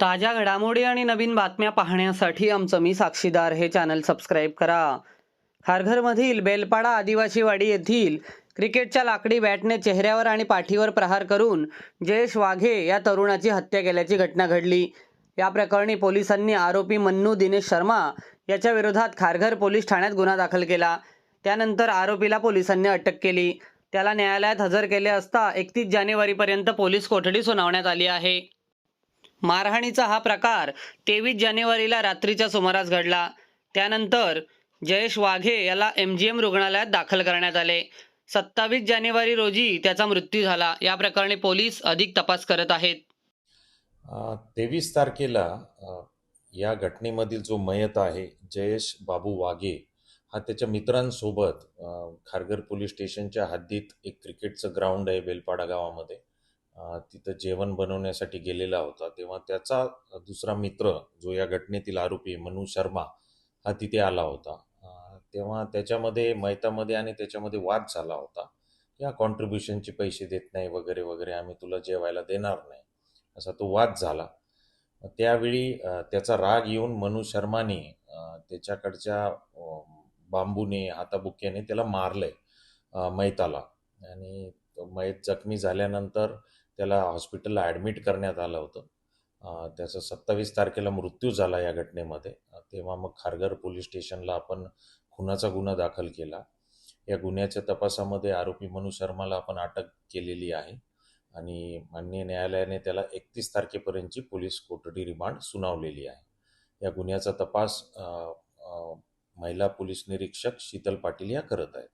ताज्या घडामोडी आणि नवीन बातम्या पाहण्यासाठी आमचं मी साक्षीदार. हे चॅनल सबस्क्राईब करा. खारघरमधील बेलपाडा आदिवासीवाडी येथील क्रिकेटच्या लाकडी बॅटने चेहऱ्यावर आणि पाठीवर प्रहार करून जयेश वाघे या तरुणाची हत्या केल्याची घटना घडली. या प्रकरणी पोलिसांनी आरोपी मन्नू दिनेश शर्मा याच्या विरोधात खारघर पोलीस ठाण्यात गुन्हा दाखल केला. त्यानंतर आरोपीला पोलिसांनी अटक केली. त्याला न्यायालयात हजर केले असता एकतीस जानेवारीपर्यंत पोलीस कोठडी सुनावण्यात आली आहे. मारहाणीचा हा प्रकार तेवीस जानेवारीला रात्रीच्या सुमारास घडला. त्यानंतर जयेश वाघे याला एम जी एम रुग्णालयात दाखल करण्यात आले. सत्तावीस जानेवारी रोजी त्याचा मृत्यू झाला. या प्रकरणी पोलीस अधिक तपास करत आहेत. तेवीस तारखेला या घटनेमधील जो मयत आहे जयेश बाबू वाघे हा त्याच्या मित्रांसोबत खारघर पोलीस स्टेशनच्या हद्दीत एक क्रिकेटचं ग्राउंड आहे बेलपाडा गावामध्ये. तिथं जेवण बनवण्यासाठी गेलेला होता. तेव्हा त्याचा दुसरा मित्र जो या घटनेतील आरोपी मनु शर्मा हा तिथे आला होता. तेव्हा त्याच्यामध्ये मैतामध्ये आणि त्याच्यामध्ये वाद झाला होता. या कॉन्ट्रीब्युशनचे पैसे देत नाही वगैरे वगैरे आम्ही तुला जेवायला देणार नाही असा तो वाद झाला. त्यावेळी त्याचा राग येऊन मनु शर्माने त्याच्याकडच्या बांबूने हाताबुक्याने त्याला मारलंय मैताला. आणि मैत जखमी झाल्यानंतर त्याला हॉस्पिटलला ॲडमिट करण्यात आलं होतं. त्याचा सत्तावीस तारखेला मृत्यू झाला या घटनेमध्ये. तेव्हा मग खारघर पोलीस स्टेशनला आपण खुनाचा गुन्हा दाखल केला. या गुन्ह्याच्या तपासामध्ये आरोपी मनु शर्माला आपण अटक केलेली आहे आणि माननीय न्यायालयाने त्याला एकतीस तारखेपर्यंतची पोलीस कोठडी रिमांड सुनावलेली आहे. या गुन्ह्याचा तपास महिला पोलीस निरीक्षक शीतल पाटील या करत आहेत.